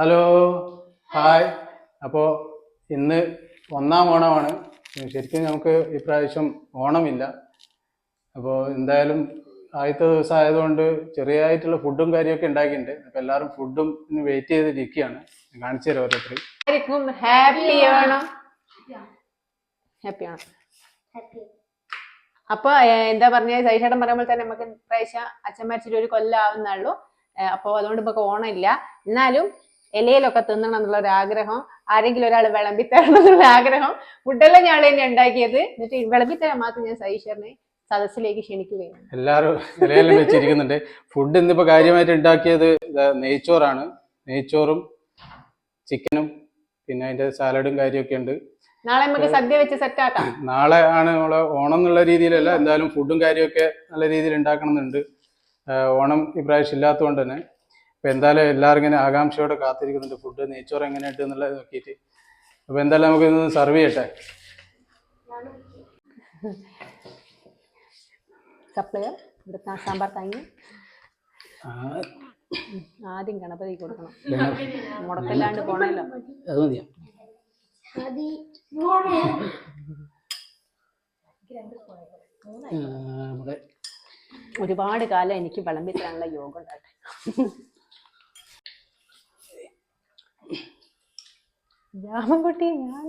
Hello. Hi അപ്പോൾ ഇന്ന് ഒന്നാം ഓണമാണ്. ശരിക്കും നമുക്ക് ഇപ്രാവശ്യം ഓണമില്ല. അപ്പോൾ എന്തായാലും ആദ്യത്തെ ദിവസം ആയതുകൊണ്ട് ചെറിയതായിട്ടുള്ള ഫുഡും കാര്യമൊക്കെ ഉണ്ടാക്കിയിട്ടുണ്ട്. അപ്പോൾ എല്ലാവരും ഫുഡും വെയിറ്റ് ചെയ്തിരിക്കുകയാണ്. കാണിച്ചു തരാം ഓരോരുത്തർ ഹാപ്പി ഓണം. ഹാപ്പി ഓണം. അപ്പൊ എന്താ പറഞ്ഞ? സൈഷേട്ടൻ പറയുമ്പോൾ തന്നെ നമുക്ക് ഇപ്രാവശ്യം അച്ഛൻ മരിച്ചിട്ട് ഒരു കൊല്ലം ആവുന്നുള്ളൂ അപ്പോൾ അതുകൊണ്ട് നമുക്ക് ഓണം ഇല്ല എന്നാലും ഇലയിലൊക്കെ തിന്നണം എന്നുള്ള ഒരു ആഗ്രഹം ആരെങ്കിലും ഒരാൾ വിളമ്പി തരണം എന്നുള്ള ആഗ്രഹം ഫുഡെല്ലാം ഞാൻ തന്നെ ഉണ്ടാക്കിയത്. എന്നിട്ട് വിളമ്പി തരാൻ മാത്രം ഞാൻ സൈഷറിനെ സദസ്സിലേക്ക് ക്ഷണിക്കുകയാണ്. എല്ലാവരും ഇലയിലും വെച്ചിരിക്കുന്നുണ്ട്. ഫുഡ് ഇന്നിപ്പോ കാര്യമായിട്ട് ഉണ്ടാക്കിയത് നെയ്ച്ചോറാണ്. നെയ്ച്ചോറും ചിക്കനും പിന്നെ അതിന്റെ സാലഡും കാര്യമൊക്കെ ഉണ്ട്. നാളെ നമുക്ക് സദ്യ വെച്ച് സെറ്റ് ആക്കാം. നാളെ ആണ് നമ്മളെ ഓണം എന്നുള്ള രീതിയിലല്ല എന്തായാലും ഫുഡും കാര്യമൊക്കെ നല്ല രീതിയിൽ ഉണ്ടാക്കണം എന്നുണ്ട് ഓണം ഇപ്രാവശ്യം ഇല്ലാത്തതുകൊണ്ട് തന്നെ. അപ്പോൾ എന്തായാലും എല്ലാവരും ഇങ്ങനെ ആകാംക്ഷയോടെ കാത്തിരിക്കുന്നുണ്ട്. ഫുഡ് നെയ്ച്ചോറ് എങ്ങനെയുണ്ട് എന്നുള്ളത് നോക്കിയിട്ട്. അപ്പോൾ എന്തായാലും നമുക്ക് ഇന്ന് സർവ് ചെയ്യട്ടെ. സപ്ലയർ ഇവിടുത്തെ സാമ്പാർ തങ്ങി ആ, ആദ്യം ഗണപതി കൊടുക്കണം. മുടക്കല്ലാണ്ട് പോണല്ലോ അത് മതിയോ? ഒരുപാട് കാലം എനിക്ക് വിളമ്പിത്തരാനുള്ള യോഗം ഉണ്ടാട്ടെ രാമൻകുട്ടി ഞാൻ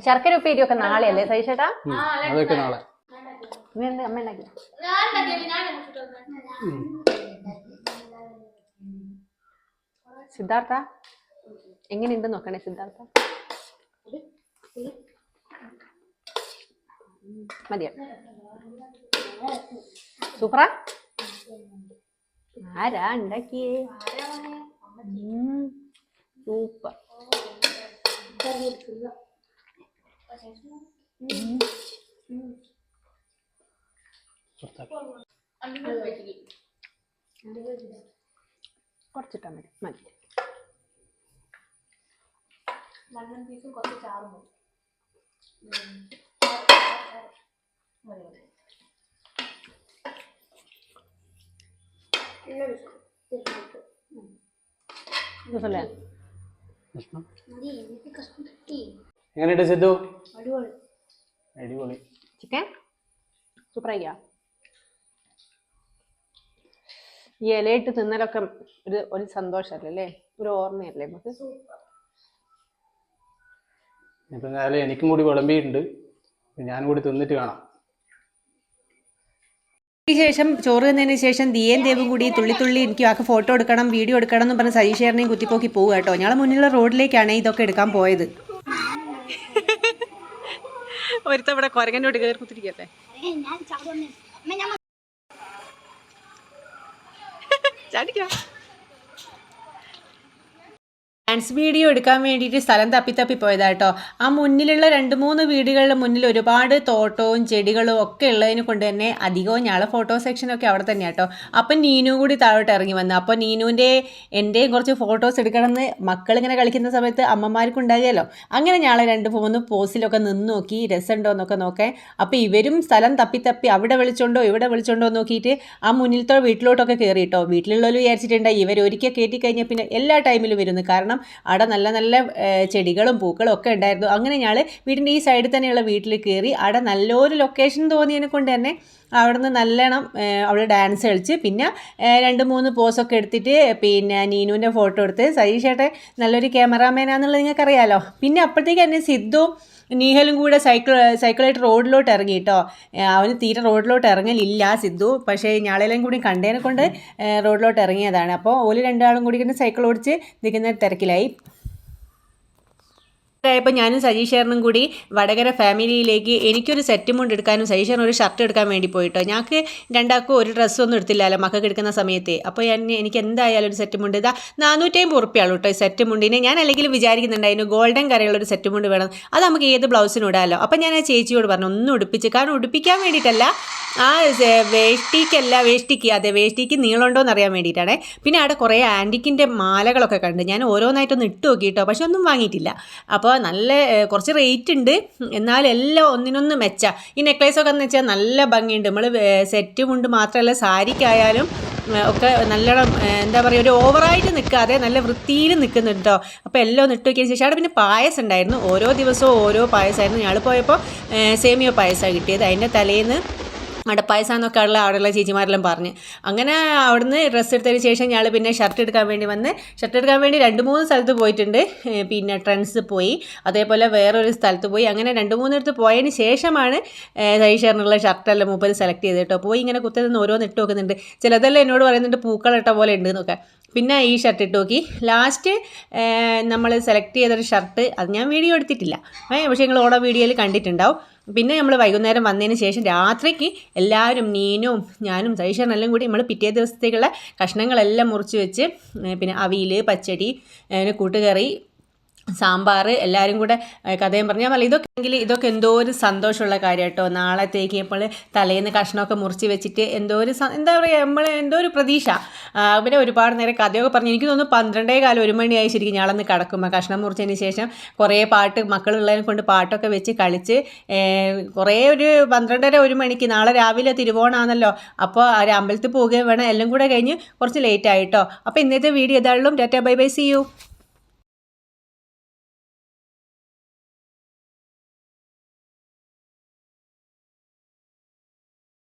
ശർക്കര ഉപ്പേരിയൊക്കെ നാളെയല്ലേ സഹിച്ചേട്ടാ ഉം, അതൊക്കെ നാളെ. നീ എന്ത് അമ്മ ഉണ്ടാക്കി സിദ്ധാർത്ഥ എങ്ങനെയുണ്ട് നോക്കണേ സിദ്ധാർത്ഥ? മതിയോ? സൂപ്പറാ ആരാ ഉണ്ടാക്കിയേ? സൂപ്പർ. കുറച്ചിട്ടാ മതി മതി. രസമല്ലേ ഭക്ഷണം എങ്ങനെയുണ്ട് സിദ്ധു? അടിപൊളി. ചിക്കൻ? സൂപ്പറായിക്കാ ഈ ഇലയിട്ട് തിന്നലൊക്കെ ഒരു ഒരു സന്തോഷമല്ലേ അല്ലേ? ഒരു ഓർമ്മയല്ലേ നമുക്ക്? ഇപ്പം എനിക്കും കൂടി വിളമ്പിയിട്ടുണ്ട്. ഞാൻ കൂടി തിന്നിട്ട് കാണാം. ശേഷം ചോറ് തന്നതിന് ശേഷം ദിയേൻ ദേവും കൂടി തുള്ളി തുള്ളി എനിക്ക് ആക്ക് ഫോട്ടോ എടുക്കണം വീഡിയോ എടുക്കണം എന്ന് പറഞ്ഞ് സജീഷേറിനെയും കുത്തിപ്പോക്കി പോകുക കേട്ടോ. ഞങ്ങളെ മുന്നിലുള്ള റോഡിലേക്കാണ് ഇതൊക്കെ എടുക്കാൻ പോയത്. ഒരുത്തവിടെ കൊരകനോട് കയറി കുത്തിരിക്കട്ടെ. ചാടിക്കാം. ഡാൻസ് വീഡിയോ എടുക്കാൻ വേണ്ടിയിട്ട് സ്ഥലം തപ്പി തപ്പി പോയതാ കേട്ടോ ആ മുന്നിലുള്ള രണ്ട് മൂന്ന് വീടുകളുടെ മുന്നിൽ ഒരുപാട് തോട്ടവും ചെടികളും ഒക്കെ ഉള്ളതിനെ കൊണ്ട് തന്നെ അധികവും ഞങ്ങളെ ഫോട്ടോ സെക്ഷനൊക്കെ അവിടെ തന്നെ കേട്ടോ അപ്പം നീനു കൂടി താഴോട്ട് ഇറങ്ങി വന്നു. അപ്പോൾ നീനുവിന്റെ എന്റെയും കുറച്ച് ഫോട്ടോസ് എടുക്കണമെന്ന് മക്കളിങ്ങനെ കളിക്കുന്ന സമയത്ത് അമ്മമാർക്ക് ഉണ്ടാകുമല്ലോ അങ്ങനെ ഞങ്ങളെ രണ്ട് മൂന്ന് പോസിലൊക്കെ നിന്ന് നോക്കി രസമുണ്ടോ എന്നൊക്കെ നോക്കേ അപ്പോൾ ഇവരും സ്ഥലം തപ്പി തപ്പി അവിടെ വിളിച്ചോണ്ടോ ഇവിടെ വിളിച്ചോണ്ടോ നോക്കിയിട്ട് ആ മുന്നിലത്തെ വീട്ടിലോട്ടൊക്കെ കയറി കേട്ടോ വീട്ടിലുള്ളവർ വിചാരിച്ചിട്ടുണ്ടായി ഇവർ ഒരിക്കൽ കയറ്റി കഴിഞ്ഞാൽ പിന്നെ എല്ലാ ടൈമിലും വരുന്നു. കാരണം അവിടെ നല്ല നല്ല ചെടികളും പൂക്കളും ഒക്കെ ഉണ്ടായിരുന്നു. അങ്ങനെ ഞങ്ങൾ വീടിന്റെ ഈ സൈഡിൽ തന്നെയുള്ള വീട്ടിൽ കയറി അവിടെ നല്ലൊരു ലൊക്കേഷൻ തോന്നിയതിനെ കൊണ്ട് തന്നെ അവിടുന്ന് നല്ലോണം അവൾ ഡാൻസ് കളിച്ച് പിന്നെ രണ്ട് മൂന്ന് പോസൊക്കെ എടുത്തിട്ട് പിന്നെ നീനുവിന്റെ ഫോട്ടോ എടുത്ത് സതീഷ് ചേട്ടൻ നല്ലൊരു ക്യാമറാമാനാന്നുള്ളത് നിങ്ങൾക്കറിയാലോ. പിന്നെ അപ്പോഴത്തേക്ക് തന്നെ സിദ്ധുവും നീഹലും കൂടെ സൈക്കിൾ സൈക്കിളായിട്ട് റോഡിലോട്ട് ഇറങ്ങി കേട്ടോ. അവന് തീരെ റോഡിലോട്ട് ഇറങ്ങലില്ല സിദ്ധു. പക്ഷേ ഞാളെല്ലാം കൂടി കണ്ടതിനെ കൊണ്ട് റോഡിലോട്ട് ഇറങ്ങിയതാണ്. അപ്പോൾ ഓൽ രണ്ടാളും കൂടി ഇങ്ങനെ സൈക്കിൾ ഓടിച്ച് നിൽക്കുന്ന Olha aí, ആയപ്പോൾ ഞാനും സജീഷേറിനും കൂടി വടകര ഫാമിലിയിലേക്ക് എനിക്കൊരു സെറ്റ് മുണ്ട് എടുക്കാനും സജീഷേറിന് ഒരു ഷർട്ട് എടുക്കാൻ വേണ്ടി പോയിട്ടോ. ഞങ്ങൾക്ക് രണ്ടാൾക്കും ഒരു ഡ്രസ്സൊന്നും എടുത്തില്ലല്ലോ മക്കൾക്ക് എടുക്കുന്ന സമയത്ത്. അപ്പോൾ ഞാൻ എനിക്ക് എന്തായാലും ഒരു സെറ്റ് മുണ്ട്. ഇതാ നാനൂറ്റമ്പത് ഉറുപ്പ്യാളൂ കേട്ടോ ഈ സെറ്റ് മുണ്ടിന്. ഞാൻ അല്ലെങ്കിൽ വിചാരിക്കുന്നുണ്ടായിരുന്നു ഗോൾഡൻ കരയുള്ള ഒരു സെറ്റ് മുണ്ട് വേണം. അത് നമുക്ക് ഏത് ബ്ലൗസിനും ഇടാമല്ലോ അപ്പോൾ ഞാൻ ആ ചേച്ചിയോട് പറഞ്ഞു ഒന്നും ഉടുപ്പിച്ച്. കാരണം ഉടുപ്പിക്കാൻ വേണ്ടിയിട്ടല്ല ആ വേഷ്ടിക്കല്ല വേഷ്ടിക്ക്. അതെ വേഷ്ടിക്ക് നീളമുണ്ടോ എന്ന് അറിയാൻ വേണ്ടിയിട്ടാണ്. പിന്നെ അവിടെ കുറേ ആന്റിക്കിന്റെ മാലകളൊക്കെ കണ്ട്. ഞാൻ ഓരോന്നായിട്ടൊന്ന് ഇട്ട് നോക്കിയിട്ടോ പക്ഷെ ഒന്നും വാങ്ങിയിട്ടില്ല. അപ്പോൾ അപ്പോൾ നല്ല കുറച്ച് റേറ്റ് ഉണ്ട് എന്നാലും എല്ലാം ഒന്നിനൊന്ന് മെച്ച. ഈ നെക്ലേസൊക്കെ എന്ന് വെച്ചാൽ നല്ല ഭംഗിയുണ്ട്. നമ്മൾ സെറ്റ് കൊണ്ട് മാത്രമല്ല സാരിക്കായാലും ഒക്കെ നല്ലോണം എന്താ പറയുക ഒരു ഓവറായിട്ട് നിൽക്കാതെ നല്ല വൃത്തിയിൽ നിൽക്കുന്നുണ്ട് കേട്ടോ അപ്പോൾ എല്ലാം ഒന്ന് ഇട്ട് നോക്കിയതിന് ശേഷം അവിടെ പിന്നെ പായസം ഉണ്ടായിരുന്നു. ഓരോ ദിവസവും ഓരോ പായസമായിരുന്നു. ഞങ്ങൾ പോയപ്പോൾ സേമിയ പായസമാണ് കിട്ടിയത്. അതിന്റെ തലേന്ന് അടപ്പായസം എന്നൊക്കെ ഉള്ള അവിടെയുള്ള ചേച്ചിമാരെല്ലാം പറഞ്ഞ്. അങ്ങനെ അവിടുന്ന് ഡ്രസ്സ് എടുത്തതിന് ശേഷം ഞങ്ങൾ പിന്നെ ഷർട്ട് എടുക്കാൻ വേണ്ടി വന്ന് ഷർട്ട് എടുക്കാൻ വേണ്ടി രണ്ട് മൂന്ന് സ്ഥലത്ത് പോയിട്ടുണ്ട്. പിന്നെ ട്രെൻഡ്സ് പോയി. അതേപോലെ വേറൊരു സ്ഥലത്ത് പോയി. അങ്ങനെ രണ്ട് മൂന്നിടത്ത് പോയതിന് ശേഷമാണ് തൈഷറിനുള്ള ഷർട്ടെല്ലാം മൂപ്പത് സെലക്ട് ചെയ്ത് കേട്ടോ. പോയി ഇങ്ങനെ കുത്തി നിന്ന് ഓരോന്ന് ഇട്ട് നോക്കുന്നുണ്ട്. ചിലതെല്ലാം എന്നോട് പറയുന്നുണ്ട് പൂക്കളിട്ട പോലെ ഉണ്ട് എന്നൊക്കെ. പിന്നെ ഈ ഷർട്ട് ഇട്ട് നോക്കി. ലാസ്റ്റ് നമ്മൾ സെലക്ട് ചെയ്തൊരു ഷർട്ട് അത് ഞാൻ വീഡിയോ എടുത്തിട്ടില്ല. പക്ഷേ നിങ്ങൾ ഓടോ വീഡിയോയിൽ കണ്ടിട്ടുണ്ടാവും. പിന്നെ നമ്മൾ വൈകുന്നേരം വന്നതിന് ശേഷം രാത്രിക്ക് എല്ലാവരും നീനും ഞാനും സൈഷനും എല്ലാം കൂടി നമ്മൾ പിറ്റേ ദിവസത്തേക്കുള്ള കഷ്ണങ്ങളെല്ലാം മുറിച്ച് വെച്ച് പിന്നെ അവിയൽ പച്ചടി കൂട്ടുകറി സാമ്പാർ എല്ലാവരും കൂടെ കഥയും പറഞ്ഞു. ഞാൻ ഇതൊക്കെ എങ്കിൽ ഇതൊക്കെ എന്തോ ഒരു സന്തോഷമുള്ള കാര്യം കേട്ടോ നാളത്തേക്ക് നമ്മൾ തലേന്ന് കഷ്ണമൊക്കെ മുറിച്ച് വെച്ചിട്ട് എന്തോ ഒരു എന്താ പറയുക നമ്മൾ എന്തോ ഒരു പ്രതീക്ഷ. പിന്നെ ഒരുപാട് നേരം കഥയൊക്കെ പറഞ്ഞു. എനിക്ക് തോന്നുന്നു പന്ത്രണ്ടേ കാലം ഒരു മണിയായി ശരിക്കും ഞാളന്ന് കിടക്കുമ്പോൾ കഷ്ണം മുറിച്ചതിന് ശേഷം കുറേ പാട്ട് മക്കളുള്ളതിനെ കൊണ്ട് പാട്ടൊക്കെ വെച്ച് കളിച്ച് കുറേ ഒരു പന്ത്രണ്ടര ഒരു മണിക്ക് നാളെ രാവിലെ തിരുവോണമാണല്ലോ അപ്പോൾ ഒരു അമ്പലത്തിൽ പോവുകയും വേണം. എല്ലാം കൂടെ കഴിഞ്ഞ് കുറച്ച് ലേറ്റ് ആയിട്ടോ അപ്പോൾ ഇന്നത്തെ വീഡിയോ ഇതാളും ഡാറ്റ ബൈ ബൈ സി യു